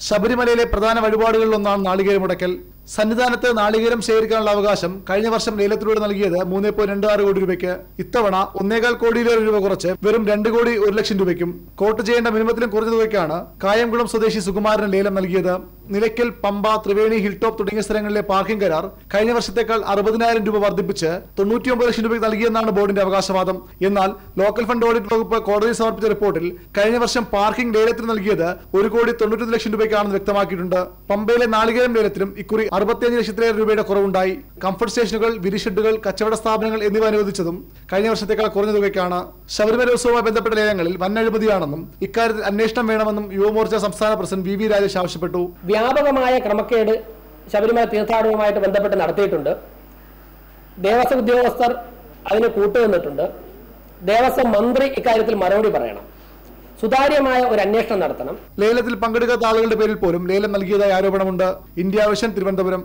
ശബരിമലയിലെ പ്രധാന വഴിപാടുകളിലൊന്നാണ് നാളികേര മുടക്കൽ. സന്നിധാനത്ത് നാളികേരം ശേഖരിക്കാനുള്ള അവകാശം കഴിഞ്ഞ വർഷം ലേലത്തിലൂടെ നൽകിയത് മൂന്ന് പോയിന്റ് രണ്ട് ആറ് കോടി രൂപയ്ക്ക്. ഇത്തവണ ഒന്നേകാൽ കോടിയിലേറെ രൂപ കുറച്ച് വെറും രണ്ട് കോടി ഒരു ലക്ഷം രൂപയ്ക്കും. കോട്ട് ചെയ്യേണ്ട മിനിമത്തിലും കുറഞ്ഞ തുകയ്ക്കാണ് കായംകുളം സ്വദേശി സുകുമാരന് ലേലം നൽകിയത്. നിലയ്ക്കൽ പമ്പ ത്രിവേണി ഹിൽ ടോപ്പ് തുടങ്ങിയ സ്ഥലങ്ങളിലെ പാർക്കിംഗ് കരാർ കഴിഞ്ഞ വർഷത്തേക്കാൾ അറുപതിനായിരം രൂപ വർദ്ധിപ്പിച്ച് തൊണ്ണൂറ്റിയൊമ്പത് ലക്ഷം രൂപയ്ക്ക് നൽകിയെന്നാണ് ബോർഡിന്റെ അവകാശവാദം. എന്നാൽ ലോക്കൽ ഫണ്ട് ഓഡിറ്റ് വകുപ്പ് കോടതി സമർപ്പിച്ച റിപ്പോർട്ടിൽ കഴിഞ്ഞ വർഷം പാർക്കിംഗ് ലേലത്തിന് നൽകിയത് ഒരു കോടി തൊണ്ണൂറ്റൊന്ന് ലക്ഷം രൂപയ്ക്കാണെന്ന് വ്യക്തമാക്കിയിട്ടുണ്ട്. പമ്പയിലെ നാളികേരം ലേലത്തിലും ഇക്കുറി അറുപത്തിയഞ്ച് ലക്ഷത്തിലേറെ രൂപയുടെ കുറവുണ്ടായി. കംഫർട്ട് സ്റ്റേഷനുകൾ വിരിഷെഡുകൾ കച്ചവട സ്ഥാപനങ്ങൾ എന്നിവ അനുവദിച്ചതും കഴിഞ്ഞ വർഷത്തേക്കാൾ കുറഞ്ഞ തുകയ്ക്കാണ്. ശബരിമല ഉത്സവവുമായി ബന്ധപ്പെട്ട ലേലങ്ങളിൽ വൻ അഴിമതിയാണെന്നും ഇക്കാര്യത്തിൽ അന്വേഷണം വേണമെന്നും യുവമോർച്ച സംസ്ഥാന പ്രസിഡന്റ് വി വി രാജേഷ് ആവശ്യപ്പെട്ടു. വ്യാപകമായ ക്രമക്കേട് ശബരിമല തീർത്ഥാടനവുമായിട്ട് ബന്ധപ്പെട്ട് നടത്തിയിട്ടുണ്ട്. ദേവസ്വം ഉദ്യോഗസ്ഥർ അതിന് കൂട്ടുനിന്നിട്ടുണ്ട്. ദേവസ്വം മന്ത്രി ഇക്കാര്യത്തിൽ മറുപടി പറയണം. സുതാര്യമായ ഒരു അന്വേഷണം നടത്തണം. ലേലത്തിൽ പങ്കെടുക്കാത്ത ആളുകളുടെ പേരിൽ പോലും ലേലം നൽകിയതായി ആരോപണമുണ്ട്. India vision Thiruvananthapuram.